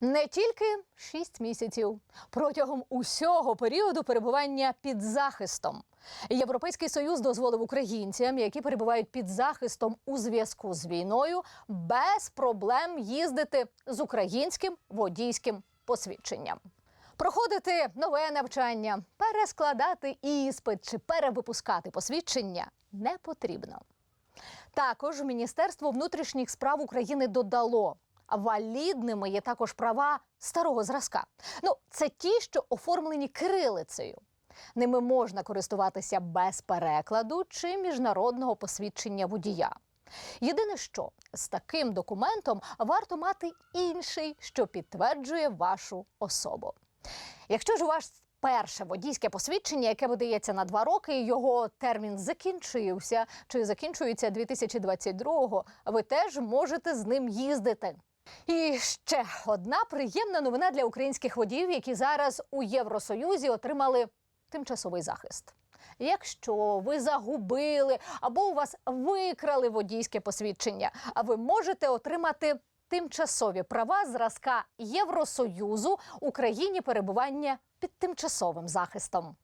Не тільки 6 місяців протягом усього періоду перебування під захистом. Європейський союз дозволив українцям, які перебувають під захистом у зв'язку з війною, без проблем їздити з українським водійським посвідченням. Проходити нове навчання, перескладати іспит чи перевипускати посвідчення не потрібно. Також Міністерство внутрішніх справ України додало. Валідними є також права старого зразка. Ну, це ті, що оформлені кирилицею. Ними можна користуватися без перекладу чи міжнародного посвідчення водія. Єдине, що з таким документом варто мати інший, що підтверджує вашу особу. Якщо ж у вас перше водійське посвідчення, яке видається на два роки, його термін закінчився чи закінчується 2022-го, ви теж можете з ним їздити. І ще одна приємна новина для українських водіїв, які зараз у Євросоюзі отримали тимчасовий захист. Якщо ви загубили або у вас викрали водійське посвідчення, а ви можете отримати тимчасові права зразка Євросоюзу Україні перебування під тимчасовим захистом.